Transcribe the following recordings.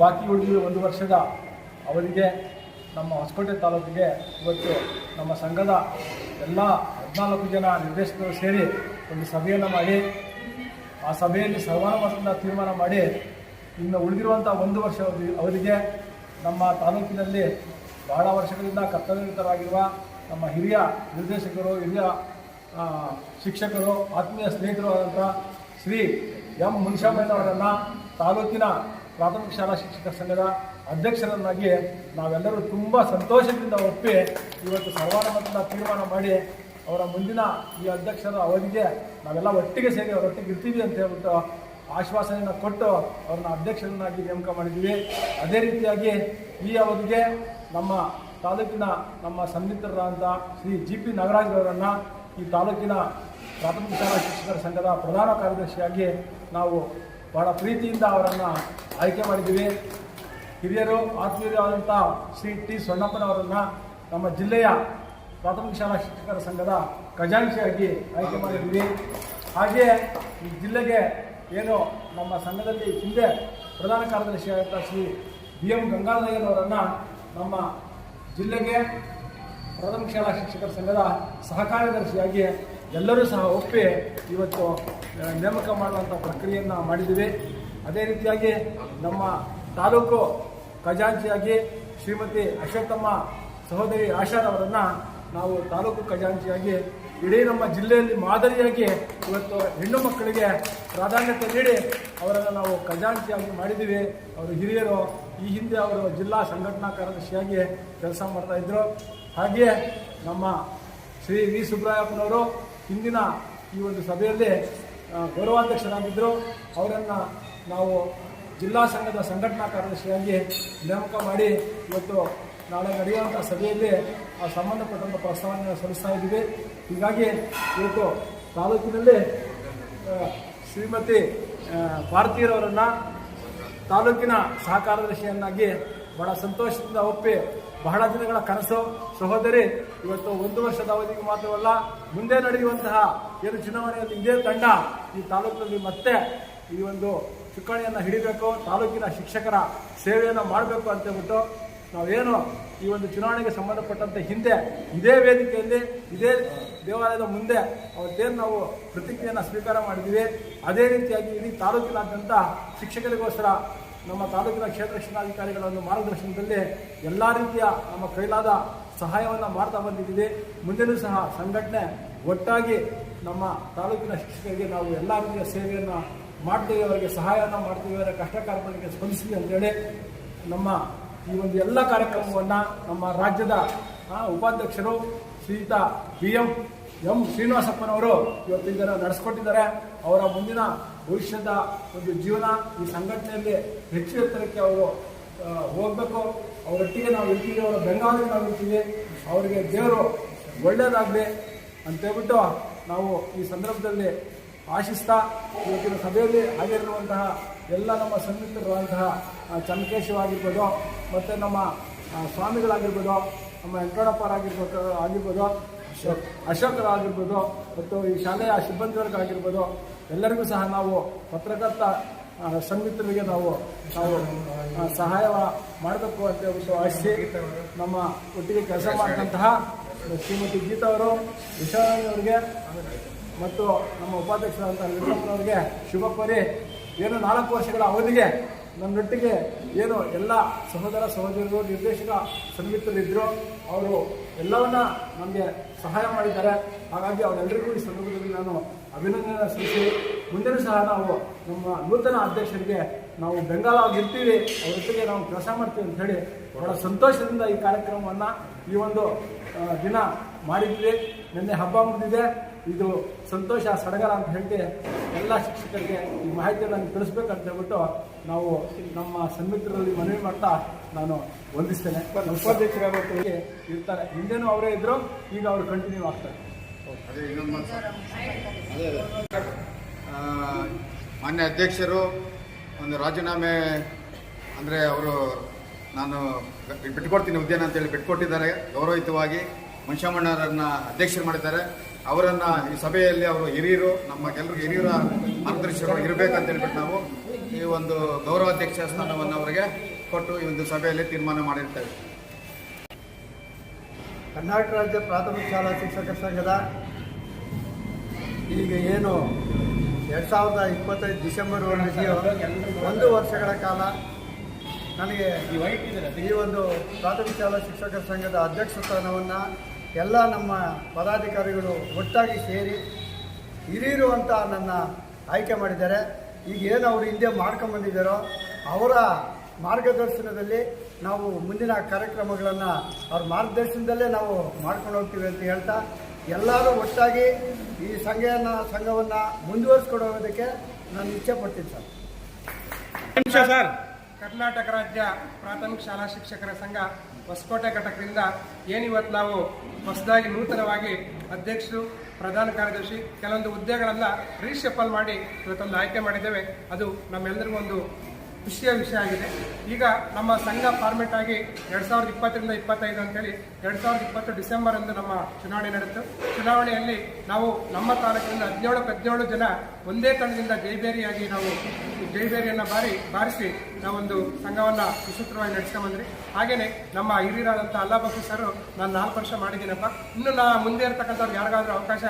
ಬಾಕಿ ಉಳಿದ ಒಂದು ವರ್ಷದ ಅವಧಿಗೆ ನಮ್ಮ ಹೊಸಕೋಟೆ ತಾಲೂಕಿಗೆ ಇವತ್ತು ನಮ್ಮ ಸಂಘದ ಎಲ್ಲ ಹದಿನಾಲ್ಕು ಜನ ನಿರ್ದೇಶಕರು ಸೇರಿ ಒಂದು ಸಭೆಯನ್ನು ಮಾಡಿ, ಆ ಸಭೆಯಲ್ಲಿ ಸರ್ವಾನುಮತದಿಂದ ತೀರ್ಮಾನ ಮಾಡಿ, ಇನ್ನು ಉಳಿದಿರುವಂಥ ಒಂದು ವರ್ಷ ಅವರಿಗೆ ನಮ್ಮ ತಾಲೂಕಿನಲ್ಲಿ ಬಹಳ ವರ್ಷಗಳಿಂದ ಕರ್ತವ್ಯರತರಾಗಿರುವ ನಮ್ಮ ಹಿರಿಯ ನಿರ್ದೇಶಕರು, ಹಿರಿಯ ಶಿಕ್ಷಕರು, ಆತ್ಮೀಯ ಸ್ನೇಹಿತರು ಆದಂಥ ಶ್ರೀ ಎಂ ಮುನಿಷಾಮಯ್ಯನವರನ್ನು ತಾಲೂಕಿನ ಪ್ರಾಥಮಿಕ ಶಾಲಾ ಶಿಕ್ಷಕರ ಸಂಘದ ಅಧ್ಯಕ್ಷರನ್ನಾಗಿ ನಾವೆಲ್ಲರೂ ತುಂಬ ಸಂತೋಷದಿಂದ ಒಪ್ಪಿ ಇವತ್ತು ಸರ್ವಾನುಮತದ ತೀರ್ಮಾನ ಮಾಡಿ ಅವರ ಮುಂದಿನ ಈ ಅಧ್ಯಕ್ಷರ ಅವಧಿಗೆ ನಾವೆಲ್ಲ ಒಟ್ಟಿಗೆ ಸೇರಿ ಅವರೊಟ್ಟಿಗೆ ಇರ್ತೀವಿ ಅಂತ ಹೇಳ್ಬಿಟ್ಟು ಆಶ್ವಾಸನೆಯನ್ನು ಕೊಟ್ಟು ಅವ್ರನ್ನ ಅಧ್ಯಕ್ಷರನ್ನಾಗಿ ನೇಮಕ ಮಾಡಿದ್ದೀವಿ ಅದೇ ರೀತಿಯಾಗಿ ಈ ಅವಧಿಗೆ ನಮ್ಮ ತಾಲೂಕಿನ ನಮ್ಮ ಸನ್ನಿಹಿತರಾದಂಥ ಶ್ರೀ ಜಿ ಪಿ ನಾಗರಾಜ್ರವರನ್ನು ಈ ತಾಲೂಕಿನ ಪ್ರಾಥಮಿಕ ಶಾಲಾ ಶಿಕ್ಷಕರ ಸಂಘದ ಪ್ರಧಾನ ಕಾರ್ಯದರ್ಶಿಯಾಗಿ ನಾವು ಬಹಳ ಪ್ರೀತಿಯಿಂದ ಅವರನ್ನು ಆಯ್ಕೆ ಮಾಡಿದ್ದೀವಿ. ಹಿರಿಯರು ಆತ್ಮೀಯರಾದಂಥ ಶ್ರೀ ಟಿ ಸೊಣ್ಣಪ್ಪನವರನ್ನು ನಮ್ಮ ಜಿಲ್ಲೆಯ ಪ್ರಾಥಮಿಕ ಶಾಲಾ ಶಿಕ್ಷಕರ ಸಂಘದ ಖಜಾಂಶಿಯಾಗಿ ಆಯ್ಕೆ ಮಾಡಿದ್ದೀವಿ. ಹಾಗೆಯೇ ಈ ಜಿಲ್ಲೆಗೆ ಏನು ನಮ್ಮ ಸಂಘದಲ್ಲಿ ಹಿಂದೆ ಪ್ರಧಾನ ಕಾರ್ಯದರ್ಶಿಯಾದಂಥ ಶ್ರೀ ಬಿ ಎಂ ಗಂಗಾಧರಯ್ಯನವರನ್ನು ನಮ್ಮ ಜಿಲ್ಲೆಗೆ ಪ್ರಾಥಮಿಕ ಶಾಲಾ ಶಿಕ್ಷಕರ ಸಂಘದ ಸಹಕಾರ್ಯದರ್ಶಿಯಾಗಿ ಎಲ್ಲರೂ ಸಹ ಒಪ್ಪಿ ಇವತ್ತು ನೇಮಕ ಮಾಡುವಂಥ ಪ್ರಕ್ರಿಯೆಯನ್ನು ಮಾಡಿದ್ದೀವಿ. ಅದೇ ರೀತಿಯಾಗಿ ನಮ್ಮ ತಾಲೂಕು ಖಜಾಂಚಿಯಾಗಿ ಶ್ರೀಮತಿ ಅಶ್ವತ್ಥಮ್ಮ ಸಹೋದರಿ ಆಶಾರವರನ್ನು ನಾವು ತಾಲೂಕು ಖಜಾಂಚಿಯಾಗಿ, ಇಡೀ ನಮ್ಮ ಜಿಲ್ಲೆಯಲ್ಲಿ ಮಾದರಿಯಾಗಿ ಇವತ್ತು ಹೆಣ್ಣು ಮಕ್ಕಳಿಗೆ ಪ್ರಾಧಾನ್ಯತೆ ನೀಡಿ ಅವರನ್ನು ನಾವು ಖಜಾಂಚಿಯಾಗಿ ಮಾಡಿದ್ದೀವಿ. ಅವರು ಹಿರಿಯರು, ಈ ಹಿಂದೆ ಅವರು ಜಿಲ್ಲಾ ಸಂಘಟನಾ ಕಾರ್ಯದರ್ಶಿಯಾಗಿ ಕೆಲಸ ಮಾಡ್ತಾ ಇದ್ರು. ಹಾಗೆಯೇ ನಮ್ಮ ಶ್ರೀ ವಿ ಸುಬ್ರಾಯಪ್ಪನವರು ಹಿಂದಿನ ಈ ಒಂದು ಸಭೆಯಲ್ಲಿ ಗೌರವಾಧ್ಯಕ್ಷರಾಗಿದ್ದರು ಅವರನ್ನು ನಾವು ಜಿಲ್ಲಾ ಸಂಘದ ಸಂಘಟನಾ ಕಾರ್ಯದರ್ಶಿಯಾಗಿ ನೇಮಕ ಮಾಡಿ ಇವತ್ತು ನಾಳೆ ನಡೆಯುವಂಥ ಸಭೆಯಲ್ಲಿ ಆ ಸಂಬಂಧಪಟ್ಟಂಥ ಪ್ರಸ್ತಾವನೆಯನ್ನು ಸಲ್ಲಿಸ್ತಾ ಇದ್ದೀವಿ. ಹೀಗಾಗಿ ಇವತ್ತು ತಾಲೂಕಿನಲ್ಲಿ ಶ್ರೀಮತಿ ಭಾರತೀಯರವರನ್ನು ತಾಲೂಕಿನ ಸಹಕಾರದರ್ಶಿಯನ್ನಾಗಿ ಬಹಳ ಸಂತೋಷದಿಂದ ಒಪ್ಪಿ ಬಹಳ ದಿನಗಳ ಕನಸು ಸಹೋದರಿ ಇವತ್ತು ಒಂದು ವರ್ಷದ ಅವಧಿಗೆ ಮಾತ್ರವಲ್ಲ, ಮುಂದೆ ನಡೆಯುವಂತಹ ಏನು ಚುನಾವಣೆಯಲ್ಲಿ ಇದೇ ತಂಡ ಈ ತಾಲೂಕಿನಲ್ಲಿ ಮತ್ತೆ ಈ ಒಂದು ಚುಕ್ಕಾಣಿಯನ್ನು ಹಿಡಿಬೇಕು, ತಾಲೂಕಿನ ಶಿಕ್ಷಕರ ಸೇವೆಯನ್ನು ಮಾಡಬೇಕು ಅಂತ ಹೇಳ್ಬಿಟ್ಟು ನಾವೇನು ಈ ಒಂದು ಚುನಾವಣೆಗೆ ಸಂಬಂಧಪಟ್ಟಂತೆ ಹಿಂದೆ ಇದೇ ವೇದಿಕೆಯಲ್ಲಿ, ಇದೇ ದೇವಾಲಯದ ಮುಂದೆ ಅವತ್ತೇನು ನಾವು ಪ್ರತಿಜ್ಞೆಯನ್ನು ಸ್ವೀಕಾರ ಮಾಡಿದ್ದೀವಿ ಅದೇ ರೀತಿಯಾಗಿ ಇಡೀ ತಾಲೂಕಿನಾದ್ಯಂತ ಶಿಕ್ಷಕರಿಗೋಸ್ಕರ ನಮ್ಮ ತಾಲೂಕಿನ ಕ್ಷೇತ್ರ ಶಿಕ್ಷಣಾಧಿಕಾರಿಗಳ ಒಂದು ಮಾರ್ಗದರ್ಶನದಲ್ಲಿ ಎಲ್ಲ ರೀತಿಯ ನಮ್ಮ ಕೈಲಾದ ಸಹಾಯವನ್ನು ಮಾಡ್ತಾ ಬಂದಿದ್ದೀವಿ. ಮುಂದೆನೂ ಸಹ ಸಂಘಟನೆ ಒಟ್ಟಾಗಿ ನಮ್ಮ ತಾಲೂಕಿನ ಶಿಕ್ಷಕರಿಗೆ ನಾವು ಎಲ್ಲ ರೀತಿಯ ಸೇವೆಯನ್ನು ಮಾಡ್ತೀವಿ. ಅವರಿಗೆ ಸಹಾಯವನ್ನು ಮಾಡ್ತೀವಿ. ಅವರ ಕಷ್ಟ ಕಾರ್ಪಣ್ಯಕ್ಕೆ ಸ್ಪಂದಿಸ್ತೀವಿ ಅಂತೇಳಿ ನಮ್ಮ ಈ ಒಂದು ಎಲ್ಲ ಕಾರ್ಯಕ್ರಮವನ್ನು ನಮ್ಮ ರಾಜ್ಯದ ಉಪಾಧ್ಯಕ್ಷರು ಶ್ರೀಯುತ ಬಿ ಎಂ ಎಂ ಶ್ರೀನಿವಾಸಪ್ಪನವರು ಇವತ್ತು ಇದನ್ನು ನಡೆಸ್ಕೊಟ್ಟಿದ್ದಾರೆ. ಅವರ ಮುಂದಿನ ಭವಿಷ್ಯದ ಒಂದು ಜೀವನ ಈ ಸಂಘಟನೆಯಲ್ಲಿ ಹೆಚ್ಚು ಎತ್ತರಕ್ಕೆ ಅವರು ಹೋಗ್ಬೇಕು. ಅವರೊಟ್ಟಿಗೆ ನಾವು ಇರ್ತೀವಿ, ಅವರ ಬೆಂಗಾವಲಿಗೆ ನಾವು ಇರ್ತೀವಿ. ಅವರಿಗೆ ದೇವರು ಅಂತ ಅಂತೇಳ್ಬಿಟ್ಟು ನಾವು ಈ ಸಂದರ್ಭದಲ್ಲಿ ಆಶಿಸ್ತಾ ಇವತ್ತಿನ ಸಭೆಯಲ್ಲಿ ಹಾಗಿರುವಂತಹ ಎಲ್ಲ ನಮ್ಮ ಚನ್ನಕೇಶವ ಆಗಿರ್ಬೋದು, ಮತ್ತು ನಮ್ಮ ಸ್ವಾಮಿಗಳಾಗಿರ್ಬೋದು, ನಮ್ಮ ವೆಂಕಟಪ್ಪರಾಗಿರ್ಬೋದು, ಆಗಿರ್ಬೋದು, ಅಶೋಕ್, ಅಶೋಕರಾಗಿರ್ಬೋದು, ಮತ್ತು ಈ ಶಾಲೆಯ ಸಿಬ್ಬಂದಿವರ್ಗಾಗಿರ್ಬೋದು ಎಲ್ಲರಿಗೂ ಸಹ ನಾವು ಪತ್ರಕರ್ತ ಆ, ಸಂಘಿತರಿಗೆ ನಾವು ನಾವು ಸಹಾಯ ಮಾಡಬೇಕು ಅಂತ ಆಶಿಸಿ ನಮ್ಮ ಒಟ್ಟಿಗೆ ಕೆಲಸ ಮಾಡಿದಂತಹ ಶ್ರೀಮತಿ ಗೀತಾ ಅವರು ಅವರಿಗೆ ಮತ್ತು ನಮ್ಮ ಉಪಾಧ್ಯಕ್ಷರಾದಂಥ ಲಿಂಗಪ್ಪನವರಿಗೆ ಶುಭ ಕೋರಿ ಏನು ನಾಲ್ಕು ವರ್ಷಗಳ ಅವಧಿಗೆ ನನ್ನೊಟ್ಟಿಗೆ ಏನು ಎಲ್ಲ ಸಹೋದರ ಸಹೋದರರು ನಿರ್ದೇಶಕ ಸನ್ಮಿತರಿದ್ದರು ಅವರು ಎಲ್ಲವನ್ನ ನಮಗೆ ಸಹಾಯ ಮಾಡಿದ್ದಾರೆ. ಹಾಗಾಗಿ ಅವರೆಲ್ಲರಿಗೂ ಈ ಸಂದರ್ಭದಲ್ಲಿ ನಾನು ಅಭಿನಂದನೆ ಸಲ್ಲಿಸಿ, ಮುಂದಿನ ಸಹ ನಾವು ನಮ್ಮ ನೂತನ ಅಧ್ಯಕ್ಷರಿಗೆ ನಾವು ಬೆಂಗಾಲಾಗಿರ್ತೀವಿ ಅವರೊಟ್ಟಿಗೆ ನಾವು ಕೆಲಸ ಮಾಡ್ತೀವಿ ಅಂತ ಹೇಳಿ ಬಹಳ ಸಂತೋಷದಿಂದ ಈ ಕಾರ್ಯಕ್ರಮವನ್ನು ಈ ಒಂದು ದಿನ ಮಾಡಿದ್ವಿ. ನಿನ್ನೆ ಹಬ್ಬ ಮುಗಿದಿದೆ. ಇದು ಸಂತೋಷ ಸಡಗರ ಅಂತ ಹೇಳಿ ಎಲ್ಲ ಶಿಕ್ಷಕರಿಗೆ ಈ ಮಾಹಿತಿಯನ್ನು ನಾನು ತಿಳಿಸ್ಬೇಕಂತ ಹೇಳ್ಬಿಟ್ಟು ನಾವು ನಮ್ಮ ಸನ್ಮಿತ್ರರಲ್ಲಿ ಮನವಿ ಮಾಡ್ತಾ ನಾನು ವಂದಿಸ್ತೇನೆ. ಉಪಾಧ್ಯಕ್ಷರಾಗಿ ಇರ್ತಾರೆ. ಹಿಂದೆನೂ ಅವರೇ ಇದ್ರು, ಈಗ ಅವರು ಕಂಟಿನ್ಯೂ ಆಗ್ತಾರೆ. ಮಾನ್ಯ ಅಧ್ಯಕ್ಷರು, ಒಂದು ರಾಜೀನಾಮೆ ಅಂದರೆ ಅವರು ನಾನು ಬಿಟ್ಕೊಡ್ತೀನಿ ಹುದ್ದೆನ ಅಂತೇಳಿ ಬಿಟ್ಕೊಟ್ಟಿದ್ದಾರೆ. ಗೌರವಯುತವಾಗಿ ಮನುಷ್ಯಮಣ್ಣರನ್ನು ಅಧ್ಯಕ್ಷರು ಮಾಡಿದ್ದಾರೆ. ಅವರನ್ನ ಈ ಸಭೆಯಲ್ಲಿ ಅವರು ಹಿರಿಯರು, ನಮ್ಮ ಕೆಲವರು ಹಿರಿಯರ ಮಾರ್ಗದರ್ಶಕರು ಇರಬೇಕಂತ ಹೇಳ್ಬಿಟ್ಟು ನಾವು ಈ ಒಂದು ಗೌರವಾಧ್ಯಕ್ಷ ಸ್ಥಾನವನ್ನು ಅವರಿಗೆ ಕೊಟ್ಟು ಈ ಒಂದು ಸಭೆಯಲ್ಲಿ ತೀರ್ಮಾನ ಮಾಡಿರ್ತೇವೆ. ಕರ್ನಾಟಕ ರಾಜ್ಯ ಪ್ರಾಥಮಿಕ ಶಾಲಾ ಶಿಕ್ಷಕರ ಸಂಘದ ಈಗ ಏನು ಎರಡು ಸಾವಿರದ ಇಪ್ಪತ್ತೈದು ಡಿಸೆಂಬರ್ ಒಂದು ವರ್ಷಗಳ ಕಾಲ ನನಗೆ ಈ ಒಂದು ಪ್ರಾಥಮಿಕ ಶಾಲಾ ಶಿಕ್ಷಕರ ಸಂಘದ ಅಧ್ಯಕ್ಷ ಸ್ಥಾನವನ್ನು ಎಲ್ಲ ನಮ್ಮ ಪದಾಧಿಕಾರಿಗಳು ಒಟ್ಟಾಗಿ ಸೇರಿ ಹಿರಿಯರು ಅಂತ ನನ್ನ ಆಯ್ಕೆ ಮಾಡಿದ್ದಾರೆ. ಈಗ ಏನು ಅವರು ಹಿಂದೆ ಮಾಡ್ಕೊಂಬಂದಿದ್ದಾರೋ ಅವರ ಮಾರ್ಗದರ್ಶನದಲ್ಲಿ ನಾವು ಮುಂದಿನ ಕಾರ್ಯಕ್ರಮಗಳನ್ನು ಅವ್ರ ಮಾರ್ಗದರ್ಶನದಲ್ಲೇ ನಾವು ಮಾಡ್ಕೊಂಡು ಹೋಗ್ತೀವಿ ಅಂತ ಹೇಳ್ತಾ ಎಲ್ಲರೂ ಒಟ್ಟಾಗಿ ಈ ಸಂಘವನ್ನು ಸಂಘವನ್ನು ಮುಂದುವರಿಸ್ಕೊಂಡು ಹೋಗೋದಕ್ಕೆ ನಾನು ಇಚ್ಛೆ ಪಡ್ತೀನಿ ಸರ್. ಕರ್ನಾಟಕ ರಾಜ್ಯ ಪ್ರಾಥಮಿಕ ಶಾಲಾ ಶಿಕ್ಷಕರ ಸಂಘ ಹೊಸಕೋಟೆ ಘಟಕದಿಂದ ಏನಿವತ್ತು ನಾವು ಹೊಸದಾಗಿ ನೂತನವಾಗಿ ಅಧ್ಯಕ್ಷರು, ಪ್ರಧಾನ ಕಾರ್ಯದರ್ಶಿ, ಕೆಲವೊಂದು ಹುದ್ದೆಗಳನ್ನ ರೀಶಫಲ್ ಮಾಡಿ ಇವತ್ತೊಂದು ಆಯ್ಕೆ ಮಾಡಿದ್ದೇವೆ. ಅದು ನಮ್ಮೆಲ್ಲರಿಗೂ ಒಂದು ಖುಷಿಯ ವಿಷಯ ಆಗಿದೆ. ಈಗ ನಮ್ಮ ಸಂಘ ಫಾರ್ಮೆಟ್ ಆಗಿ ಎರಡು ಸಾವಿರದ ಇಪ್ಪತ್ತರಿಂದ ಇಪ್ಪತ್ತೈದು ಅಂತೇಳಿ ಎರಡು ಸಾವಿರದ ಇಪ್ಪತ್ತು ಡಿಸೆಂಬರ್ ಅಂದು ನಮ್ಮ ಚುನಾವಣೆ ನಡೆಯಿತು. ಚುನಾವಣೆಯಲ್ಲಿ ನಾವು ನಮ್ಮ ತಾಲೂಕಿನಿಂದ ಹದಿನೇಳು ಹದಿನೇಳು ಜನ ಒಂದೇ ತಂಡದಿಂದ ಜೈಬೇರಿಯಾಗಿ ನಾವು ಜೈಬೇರಿಯನ್ನು ಬಾರಿ, ಬಾರಿಸಿ ನಾವೊಂದು ಸಂಘವನ್ನು ಸುಸೂತ್ರವಾಗಿ ನಡೆಸ್ಕೊಂಬಂದ್ರಿ ಹಾಗೇನೆ ನಮ್ಮ ಹಿರಿಯರಾದಂಥ ಅಲ್ಲಾ ಬಸು ಸರ್ ನಾನು ನಾಲ್ಕು ವರ್ಷ ಮಾಡಿದ್ದೀನಪ್ಪ. ಇನ್ನು ನಾ ಮುಂದೆ ಇರ್ತಕ್ಕಂಥವ್ರು ಯಾರಿಗಾದ್ರೂ ಅವಕಾಶ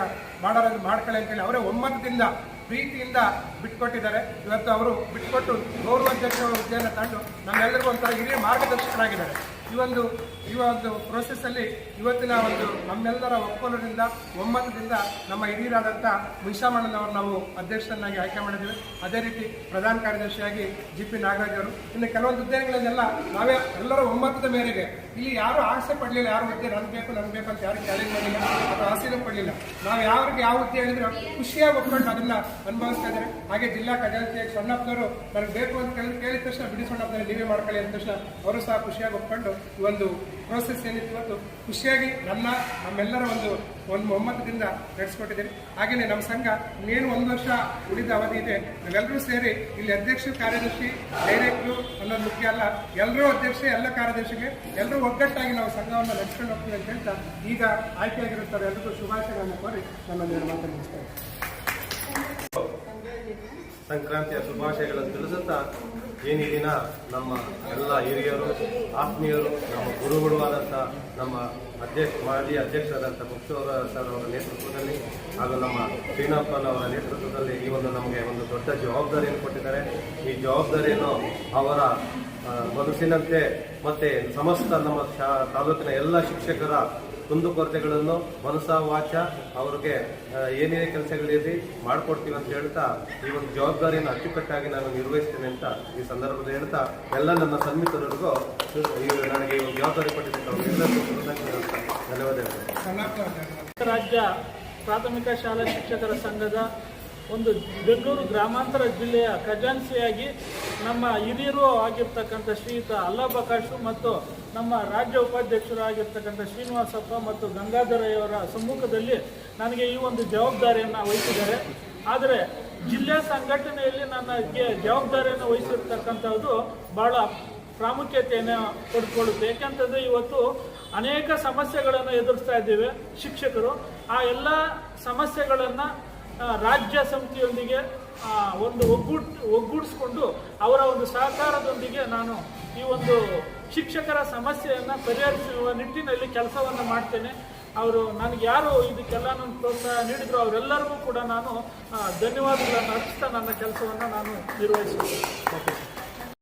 ಮಾಡೋದು ಮಾಡ್ಕೊಳ್ಳಿ ಅಂತೇಳಿ ಅವರೇ ಒಮ್ಮತದಿಂದ ಪ್ರೀತಿಯಿಂದ ಬಿಟ್ಕೊಟ್ಟಿದ್ದಾರೆ. ಇವತ್ತು ಅವರು ಬಿಟ್ಕೊಟ್ಟು ಗೌರವಾಧ್ಯಕ್ಷ ಹುದ್ದೆಯನ್ನು ತಂದು ನಮ್ಮೆಲ್ಲರಿಗೂ ಒಂಥರ ಹಿರಿಯ ಮಾರ್ಗದರ್ಶಕರಾಗಿದ್ದಾರೆ. ಈ ಒಂದು ಈ ಒಂದು ಪ್ರೋಸೆಸ್ಸಲ್ಲಿ ಇವತ್ತಿನ ಒಂದು ನಮ್ಮೆಲ್ಲರ ಒಪ್ಪಲದಿಂದ ಒಮ್ಮತದಿಂದ ನಮ್ಮ ಹಿರಿಯರಾದಂಥ ಮುನಿಷಾಮಣ್ಣನವರು ನಾವು ಅಧ್ಯಕ್ಷರನ್ನಾಗಿ ಆಯ್ಕೆ ಮಾಡಿದ್ದೀವಿ. ಅದೇ ರೀತಿ ಪ್ರಧಾನ ಕಾರ್ಯದರ್ಶಿಯಾಗಿ ಜಿ ಪಿ ನಾಗರಾಜ್ ಅವರು. ಇನ್ನು ಕೆಲವೊಂದು ಹುದ್ದೆಗಳನ್ನೆಲ್ಲ ನಾವೇ ಎಲ್ಲರ ಒಮ್ಮತದ ಮೇರೆಗೆ ಇಲ್ಲಿ ಯಾರು ಆಸೆ ಪಡಲಿಲ್ಲ, ಯಾರು ಹುದ್ದೆ ನನ್ಗೆ ಬೇಕು ನನ್ಗೆ ಬೇಕು ಅಂತ ಯಾರು ಚಾಲೆಂಜ್ ಮಾಡಿಲ್ಲ ಅಥವಾ ಆಸೆನೂ ಪಡಲಿಲ್ಲ. ನಾವು ಯಾರಿಗೆ ಯಾವ ಹುದ್ದೆ ಹೇಳಿದ್ರು ಖುಷಿಯಾಗಿ ಒಪ್ಕೊಂಡು ಅದನ್ನ ಅನುಭವಿಸ್ತಾ ಇದ್ದಾರೆ. ಹಾಗೆ ಜಿಲ್ಲಾ ಖಜಾಂಚಿ ಸಣ್ಣಪ್ಪನವರು ನನಗೆ ಬೇಕು ಅಂತ ಕೇಳಿದ್ರೆ ಕೇಳಿದ ತಕ್ಷಣ ಬಿಡಿ ಸಣ್ಣಪ್ಪನ ನೀವೇ ಮಾಡ್ಕೊಳ್ಳಿ ಅಂದ ತಕ್ಷಣ ಅವರು ಸಹ ಖುಷಿಯಾಗಿ ಒಪ್ಕೊಂಡು ಒಂದು ಪ್ರೋಸೆಸ್ ಏನಿತ್ತು ಇವತ್ತು, ಖುಷಿಯಾಗಿ ನನ್ನ ನಮ್ಮೆಲ್ಲರ ಒಂದು ಒಂದು ಒಮ್ಮತದಿಂದ ನಡೆಸ್ಕೊಟ್ಟಿದ್ದೀರಿ ಹಾಗೆಯೇ ನಮ್ಮ ಸಂಘ ಇನ್ನೇನು ಒಂದು ವರ್ಷ ಉಳಿದ ಅವಧಿ ಇದೆ. ನಾವೆಲ್ಲರೂ ಸೇರಿ ಇಲ್ಲಿ ಅಧ್ಯಕ್ಷ ಕಾರ್ಯದರ್ಶಿ, ಡೈರೆಕ್ಟ್ರು ಅನ್ನೋದು ಮುಖ್ಯ ಅಲ್ಲ. ಎಲ್ಲರೂ ಅಧ್ಯಕ್ಷ, ಎಲ್ಲ ಕಾರ್ಯದರ್ಶಿಗೆ ಎಲ್ಲರೂ ಒಗ್ಗಟ್ಟಾಗಿ ನಾವು ಸಂಘವನ್ನು ನಡೆಸ್ಕೊಂಡು ಹೋಗ್ತೀವಿ ಅಂತ ಹೇಳ್ತಾ ಈಗ ಆಯ್ಕೆಯಾಗಿರುತ್ತಾರೆ ಎಲ್ಲರಿಗೂ ಶುಭಾಶಯಗಳನ್ನು ಕೋರಿ ನನ್ನ ಮಾತನ್ನು ಮುಗಿಸ್ತೇನೆ ಸಂಕ್ರಾಂತಿಯ ಶುಭಾಶಯಗಳನ್ನು ತಿಳಿಸುತ್ತಾ ಏನು ದಿನ ನಮ್ಮ ಎಲ್ಲ ಹಿರಿಯರು, ಆತ್ಮೀಯರು, ನಮ್ಮ ಗುರುಗಳು ಆದಂಥ ನಮ್ಮ ಅಧ್ಯಕ್ಷ, ಮಾಜಿ ಅಧ್ಯಕ್ಷರಾದಂಥ ಮುಖ್ಯವರ ಸರ್ ಅವರ ನೇತೃತ್ವದಲ್ಲಿ ಹಾಗೂ ನಮ್ಮ ಶ್ರೀನಪ್ಪನವರ ನೇತೃತ್ವದಲ್ಲಿ ಈ ಒಂದು ನಮಗೆ ಒಂದು ದೊಡ್ಡ ಜವಾಬ್ದಾರಿಯನ್ನು ಕೊಟ್ಟಿದ್ದಾರೆ. ಈ ಜವಾಬ್ದಾರಿಯನ್ನು ಅವರ ಮನಸ್ಸಿನಂತೆ ಮತ್ತೆ ಸಮಸ್ತ ನಮ್ಮ ತಾಲೂಕಿನ ಎಲ್ಲ ಶಿಕ್ಷಕರ ಕುಂದುಕೊರತೆಗಳನ್ನು ಮನಸ ವಾಚ ಅವ್ರಿಗೆ ಏನೇನು ಕೆಲಸಗಳಿರಲಿ ಮಾಡಿಕೊಡ್ತೀವಿ ಅಂತ ಹೇಳ್ತಾ ಈ ಒಂದು ಜವಾಬ್ದಾರಿಯನ್ನು ಅಚ್ಚುಕಟ್ಟಾಗಿ ನಾನು ನಿರ್ವಹಿಸ್ತೇನೆ ಅಂತ ಈ ಸಂದರ್ಭದಲ್ಲಿ ಹೇಳ್ತಾ ಎಲ್ಲ ನನ್ನ ಈ ನನಗೆ ಈ ಒಂದು ಜವಾಬ್ದಾರಿ ಕೃತಜ್ಞತೆ ಧನ್ಯವಾದಗಳು. ರಾಜ್ಯ ಪ್ರಾಥಮಿಕ ಶಾಲಾ ಶಿಕ್ಷಕರ ಸಂಘದ ಒಂದು ಬೆಂಗಳೂರು ಗ್ರಾಮಾಂತರ ಜಿಲ್ಲೆಯ ಖಜಾನ್ಸಿಯಾಗಿ ನಮ್ಮ ಹಿರಿಯರು ಆಗಿರ್ತಕ್ಕಂಥ ಶ್ರೀಯುತ ಅಲ್ಲಾ ಬಕಾಶು ಮತ್ತು ನಮ್ಮ ರಾಜ್ಯ ಉಪಾಧ್ಯಕ್ಷರು ಆಗಿರ್ತಕ್ಕಂಥ ಶ್ರೀನಿವಾಸಪ್ಪ ಮತ್ತು ಗಂಗಾಧರಯ್ಯವರ ಸಮ್ಮುಖದಲ್ಲಿ ನನಗೆ ಈ ಒಂದು ಜವಾಬ್ದಾರಿಯನ್ನು ವಹಿಸಿದ್ದಾರೆ. ಆದರೆ ಜಿಲ್ಲೆ ಸಂಘಟನೆಯಲ್ಲಿ ನನಗೆ ಜವಾಬ್ದಾರಿಯನ್ನು ವಹಿಸಿರ್ತಕ್ಕಂಥದ್ದು ಬಹಳ ಪ್ರಾಮುಖ್ಯತೆಯನ್ನು ಪಡ್ಕೊಳ್ಳುತ್ತೆ. ಯಾಕೆಂತಂದ್ರೆ ಇವತ್ತು ಅನೇಕ ಸಮಸ್ಯೆಗಳನ್ನು ಎದುರಿಸ್ತಾ ಇದ್ದೇವೆ ಶಿಕ್ಷಕರು. ಆ ಎಲ್ಲ ಸಮಸ್ಯೆಗಳನ್ನು ರಾಜ್ಯ ಸಮಿತಿಯೊಂದಿಗೆ ಒಂದು ಒಗ್ಗೂಡ್ ಒಗ್ಗೂಡಿಸ್ಕೊಂಡು ಅವರ ಒಂದು ಸಹಕಾರದೊಂದಿಗೆ ನಾನು ಈ ಒಂದು ಶಿಕ್ಷಕರ ಸಮಸ್ಯೆಯನ್ನು ಪರಿಹರಿಸುವ ನಿಟ್ಟಿನಲ್ಲಿ ಕೆಲಸವನ್ನು ಮಾಡ್ತೇನೆ. ಅವರು ನನಗೆ ಯಾರು ಇದಕ್ಕೆಲ್ಲ ನನ್ನ ಪ್ರೋತ್ಸಾಹ ನೀಡಿದ್ರು ಅವರೆಲ್ಲರಿಗೂ ಕೂಡ ನಾನು ಧನ್ಯವಾದಗಳನ್ನು ಅರ್ಪಿಸ್ತಾ ನನ್ನ ಕೆಲಸವನ್ನು ನಾನು ನಿರ್ವಹಿಸುತ್ತೇನೆ.